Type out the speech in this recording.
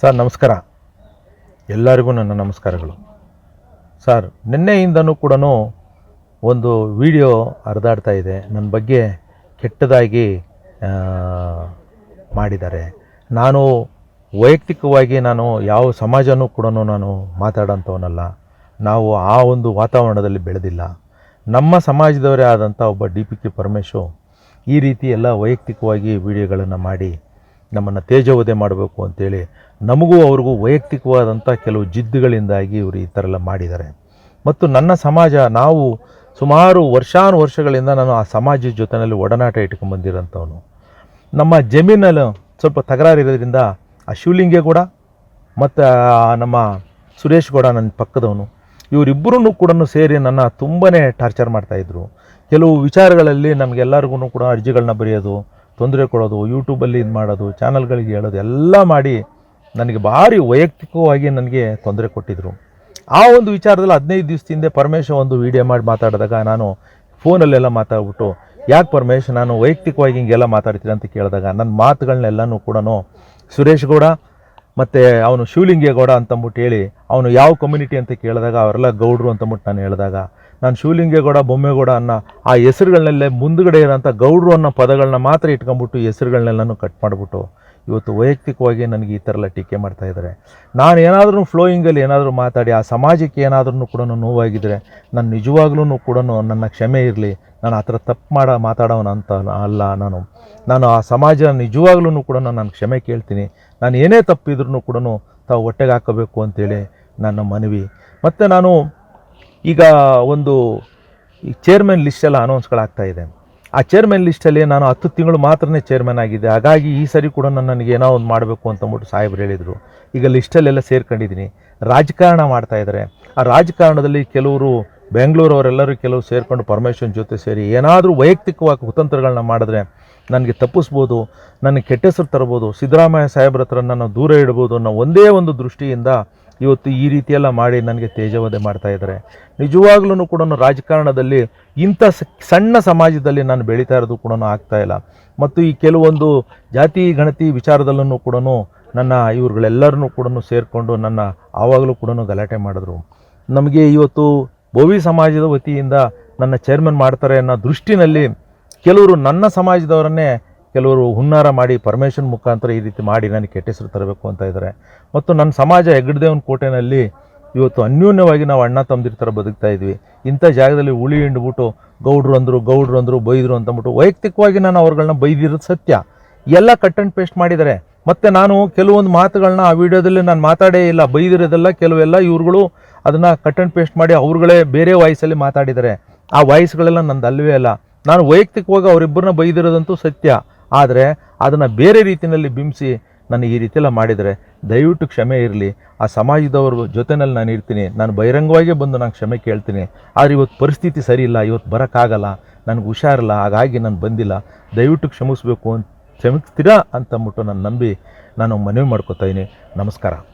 Sir, ನಮಸ್ಕಾರ. ಎಲ್ಲರಿಗೂ ನನ್ನ ನಮಸ್ಕಾರಗಳು. ಸರ್, ನಿನ್ನೆಯಿಂದನೂ ಕೂಡ ಒಂದು ವಿಡಿಯೋ ಹರಿದಾಡ್ತಾ ಇದೆ. ನನ್ನ ಬಗ್ಗೆ ಕೆಟ್ಟದಾಗಿ ಮಾಡಿದ್ದಾರೆ. ನಾನು ವೈಯಕ್ತಿಕವಾಗಿ ನಾನು ಯಾವ ಸಮಾಜನೂ ಕೂಡ ನಾನು ಮಾತಾಡೋಂಥವನಲ್ಲ. ನಾವು ಆ ಒಂದು ವಾತಾವರಣದಲ್ಲಿ ಬೆಳೆದಿಲ್ಲ. ನಮ್ಮ ಸಮಾಜದವರೇ ಆದಂಥ ಒಬ್ಬ ಡಿ ಪಿ ಕೆ ಪರಮೇಶು ಈ ರೀತಿ ಎಲ್ಲ ವೈಯಕ್ತಿಕವಾಗಿ ವಿಡಿಯೋಗಳನ್ನು ಮಾಡಿ ನಮ್ಮನ್ನು ತೇಜೋವದೆ ಮಾಡಬೇಕು ಅಂತೇಳಿ ನಮಗೂ ಅವ್ರಿಗೂ ವೈಯಕ್ತಿಕವಾದಂಥ ಕೆಲವು ಜಿದ್ದುಗಳಿಂದಾಗಿ ಇವರು ಈ ಥರ ಮಾಡಿದ್ದಾರೆ. ಮತ್ತು ನನ್ನ ಸಮಾಜ, ನಾವು ಸುಮಾರು ವರ್ಷಾನು ವರ್ಷಗಳಿಂದ ನಾನು ಆ ಸಮಾಜದ ಜೊತೆಯಲ್ಲಿ ಒಡನಾಟ ಇಟ್ಕೊಂಡ್ಬಂದಿರೋಂಥವನು ನಮ್ಮ ಜಮೀನಲ್ಲಿ ಸ್ವಲ್ಪ ತಕರಾರಿರೋದ್ರಿಂದ ಆ ಶಿವಲಿಂಗೇಗೌಡ ಮತ್ತು ನಮ್ಮ ಸುರೇಶ್ ಗೌಡ ನನ್ನ ಪಕ್ಕದವನು ಇವರಿಬ್ಬರೂ ಕೂಡ ಸೇರಿ ನನ್ನ ತುಂಬಾ ಟಾರ್ಚರ್ ಮಾಡ್ತಾಯಿದ್ರು ಕೆಲವು ವಿಚಾರಗಳಲ್ಲಿ ನಮಗೆಲ್ಲರಿಗೂ ಕೂಡ ಅರ್ಜಿಗಳನ್ನ ಬರೆಯೋದು ತೊಂದರೆ ಕೊಡೋದು ಯೂಟ್ಯೂಬಲ್ಲಿ ಇದು ಮಾಡೋದು, ಚಾನಲ್ಗಳಿಗೆ ಹೇಳೋದು, ಎಲ್ಲ ಮಾಡಿ ನನಗೆ ಭಾರಿ ವೈಯಕ್ತಿಕವಾಗಿ ನನಗೆ ತೊಂದರೆ ಕೊಟ್ಟಿದ್ದರು ಆ ಒಂದು ವಿಚಾರದಲ್ಲಿ ಹದಿನೈದು ದಿವಸದ ಹಿಂದೆ ಪರಮೇಶ ಒಂದು ವಿಡಿಯೋ ಮಾಡಿ ಮಾತಾಡಿದಾಗ ನಾನು ಫೋನಲ್ಲೆಲ್ಲ ಮಾತಾಡ್ಬಿಟ್ಟು, ಯಾಕೆ ಪರಮೇಶ್ ನಾನು ವೈಯಕ್ತಿಕವಾಗಿ ಹಿಂಗೆಲ್ಲ ಮಾತಾಡ್ತೀನಿ ಅಂತ ಕೇಳಿದಾಗ ನನ್ನ ಮಾತುಗಳನ್ನೆಲ್ಲನೂ ಕೂಡ ಸುರೇಶ್ ಗೌಡ ಮತ್ತು ಅವನು ಶಿವಲಿಂಗೇಗೌಡ ಅಂತಂದ್ಬಿಟ್ಟು ಹೇಳಿ, ಅವನು ಯಾವ ಕಮ್ಯುನಿಟಿ ಅಂತ ಕೇಳಿದಾಗ ಅವರೆಲ್ಲ ಗೌಡರು ಅಂತಂದ್ಬಿಟ್ಟು ನಾನು ಹೇಳಿದಾಗ ನಾನು ಶಿವಲಿಂಗೇಗೌಡ ಬೊಮ್ಮೇಗೌಡ ಅನ್ನೋ ಆ ಹೆಸರುಗಳನ್ನೆಲ್ಲೇ ಮುಂದುಗಡೆ ಇರೋಂಥ ಗೌಡ್ರು ಅನ್ನೋ ಪದಗಳನ್ನ ಮಾತ್ರ ಇಟ್ಕೊಂಡ್ಬಿಟ್ಟು ಹೆಸರುಗಳನ್ನೆಲ್ಲನೂ ಕಟ್ ಮಾಡಿಬಿಟ್ಟು ಇವತ್ತು ವೈಯಕ್ತಿಕವಾಗಿ ನನಗೆ ಈ ಥರ ಎಲ್ಲ ಟೀಕೆ ಮಾಡ್ತಾ ಇದ್ದಾರೆ. ನಾನು ಏನಾದರೂ ಫ್ಲೋಯಿಂಗಲ್ಲಿ ಏನಾದರೂ ಮಾತಾಡಿ, ಆ ಸಮಾಜಕ್ಕೆ ಏನಾದ್ರೂ ಕೂಡ ನೋವಾಗಿದ್ದರೆ ನಾನು ನಿಜವಾಗ್ಲೂ ಕೂಡ ನನ್ನ ಕ್ಷಮೆ ಇರಲಿ, ನಾನು ಆ ಥರ ತಪ್ಪು ಮಾಡ ಮಾತಾಡೋನು ಅಂತ ಅಲ್ಲ ನಾನು. ನಾನು ಆ ಸಮಾಜ ನಿಜವಾಗ್ಲೂ ಕೂಡ ನಾನು ಕ್ಷಮೆ ಕೇಳ್ತೀನಿ. ನಾನು ಏನೇ ತಪ್ಪಿದ್ರೂ ಕೂಡ ತಾವು ಹೊಟ್ಟೆಗೆ ಹಾಕಬೇಕು ಅಂತೇಳಿ ನನ್ನ ಮನವಿ. ಮತ್ತು ನಾನು ಈಗ ಒಂದು ಈ ಚೇರ್ಮನ್ ಲಿಸ್ಟೆಲ್ಲ ಅನೌನ್ಸ್ಗಳಾಗ್ತಾ ಇದೆ. ಆ ಚೇರ್ಮನ್ ಲಿಸ್ಟಲ್ಲಿ ನಾನು ಹತ್ತು ತಿಂಗಳು ಮಾತ್ರನೇ ಚೇರ್ಮನ್ ಆಗಿದ್ದೆ. ಹಾಗಾಗಿ ಈ ಸರಿ ಕೂಡ ನಾನು ನನಗೆ ಏನೋ ಒಂದು ಮಾಡಬೇಕು ಅಂತಂದ್ಬಿಟ್ಟು ಸಾಹೇಬ್ರು ಹೇಳಿದರು. ಈಗ ಲಿಸ್ಟಲ್ಲೆಲ್ಲ ಸೇರ್ಕೊಂಡಿದ್ದೀನಿ. ರಾಜಕಾರಣ ಮಾಡ್ತಾ ಇದ್ದಾರೆ ಆ ರಾಜಕಾರಣದಲ್ಲಿ ಕೆಲವರು ಬೆಂಗಳೂರವರೆಲ್ಲರೂ ಕೆಲವರು ಸೇರಿಕೊಂಡು ಪರಮೇಶ್ವರನ ಜೊತೆ ಸೇರಿ ಏನಾದರೂ ವೈಯಕ್ತಿಕವಾಗಿ ಕುತಂತ್ರಗಳನ್ನ ಮಾಡಿದ್ರೆ ನನಗೆ ತಪ್ಪಿಸ್ಬೋದು, ನನಗೆ ಕೆಟ್ಟ ಹೆಸರು ತರ್ಬೋದು, ಸಿದ್ದರಾಮಯ್ಯ ಸಾಹೇಬ್ರ ಹತ್ರ ನಾನು ದೂರ ಇಡ್ಬೋದು ಅನ್ನೋ ಒಂದೇ ಒಂದು ದೃಷ್ಟಿಯಿಂದ ಇವತ್ತು ಈ ರೀತಿಯೆಲ್ಲ ಮಾಡಿ ನನಗೆ ತೇಜವಧೆ ಮಾಡ್ತಾ ಇದ್ದಾರೆ. ನಿಜವಾಗ್ಲೂ ಕೂಡ ರಾಜಕಾರಣದಲ್ಲಿ ಇಂಥ ಸಣ್ಣ ಸಮಾಜದಲ್ಲಿ ನಾನು ಬೆಳೀತಾ ಇರೋದು ಕೂಡ ಆಗ್ತಾ ಇಲ್ಲ. ಮತ್ತು ಈ ಕೆಲವೊಂದು ಜಾತಿ, ಗಣತಿ ವಿಚಾರದಲ್ಲೂ ಕೂಡ ನನ್ನ ಇವ್ರುಗಳೆಲ್ಲರನ್ನೂ ಕೂಡ ಸೇರಿಕೊಂಡು ನನ್ನ ಆವಾಗಲೂ ಕೂಡ ಗಲಾಟೆ ಮಾಡಿದ್ರು. ನಮಗೆ ಇವತ್ತು ಬೋವಿ ಸಮಾಜದ ವತಿಯಿಂದ ನನ್ನ ಚೇರ್ಮನ್ ಮಾಡ್ತಾರೆ ಅನ್ನೋ ದೃಷ್ಟಿನಲ್ಲಿ ಕೆಲವರು ನನ್ನ ಸಮಾಜದವರನ್ನೇ ಕೆಲವರು ಹುನ್ನಾರ ಮಾಡಿ ಪರಮೇಶ್ವರನ್ ಮುಖಾಂತರ ಈ ರೀತಿ ಮಾಡಿ ನನಗೆ ಕೆಟ್ಟ ಹೆಸರು ತರಬೇಕು ಅಂತ ಇದ್ದಾರೆ. ಮತ್ತು ನನ್ನ ಸಮಾಜ ಹೆಗ್ಗಡದೇವನ ಕೋಟೆನಲ್ಲಿ ಇವತ್ತು ಅನ್ಯೂನ್ಯವಾಗಿ ನಾವು ಅಣ್ಣ ತಮ್ಮದಿರ ಥರ ಬದುಕ್ತಾ ಇದ್ವಿ. ಇಂಥ ಜಾಗದಲ್ಲಿ ಉಳಿ ಹಿಂಡ್ಬಿಟ್ಟು ಗೌಡ್ರು ಅಂದರು ಗೌಡ್ರು ಅಂದರು, ಬೈದರು ಅಂತಂದ್ಬಿಟ್ಟು ವೈಯಕ್ತಿಕವಾಗಿ ನಾನು ಅವ್ರುಗಳನ್ನ ಬೈದಿರೋದು ಸತ್ಯ. ಎಲ್ಲ ಕಟ್ ಆ್ಯಂಡ್ ಪೇಸ್ಟ್ ಮಾಡಿದ್ದಾರೆ. ಮತ್ತು ನಾನು ಕೆಲವೊಂದು ಮಾತುಗಳನ್ನ ಆ ವಿಡಿಯೋದಲ್ಲಿ ನಾನು ಮಾತಾಡೇ ಇಲ್ಲ. ಬೈದಿರೋದೆಲ್ಲ ಕೆಲವೆಲ್ಲ ಇವ್ರುಗಳು ಅದನ್ನು ಕಟ್ ಆ್ಯಂಡ್ ಪೇಸ್ಟ್ ಮಾಡಿ ಅವ್ರುಗಳೇ ಬೇರೆ ವಾಯ್ಸಲ್ಲಿ ಮಾತಾಡಿದ್ದಾರೆ. ಆ ವಾಯ್ಸ್ಗಳೆಲ್ಲ ನಂದು ಅಲ್ಲವೇ ಅಲ್ಲ. ನಾನು ವೈಯಕ್ತಿಕವಾಗಿ ಅವರಿಬ್ಬರನ್ನ ಬೈದಿರೋದಂತೂ ಸತ್ಯ. ಆದರೆ ಅದನ್ನು ಬೇರೆ ರೀತಿಯಲ್ಲಿ ಬಿಂಬಿಸಿ ನನಗೆ ಈ ರೀತಿಯೆಲ್ಲ ಮಾಡಿದರೆ ದಯವಿಟ್ಟು ಕ್ಷಮೆ ಇರಲಿ. ಆ ಸಮಾಜದವ್ರ ಜೊತೆನಲ್ಲಿ ನಾನು ಇರ್ತೀನಿ. ನಾನು ಬಹಿರಂಗವಾಗೇ ಬಂದು ನಾನು ಕ್ಷಮೆ ಕೇಳ್ತೀನಿ. ಆದರೆ ಇವತ್ತು ಪರಿಸ್ಥಿತಿ ಸರಿ ಇಲ್ಲ. ಇವತ್ತು ಬರೋಕ್ಕಾಗಲ್ಲ. ನನಗೆ ಹುಷಾರಿಲ್ಲ. ಹಾಗಾಗಿ ನಾನು ಬಂದಿಲ್ಲ. ದಯವಿಟ್ಟು ಕ್ಷಮಿಸಬೇಕು ಅಂತ ಕ್ಷಮಿಸ್ತೀರಾ ಅಂತಂದ್ಬಿಟ್ಟು ನಾನು ನಂಬಿ ನಾನು ಮನವಿ ಮಾಡ್ಕೊತಾ ಇದ್ದೀನಿ. ನಮಸ್ಕಾರ.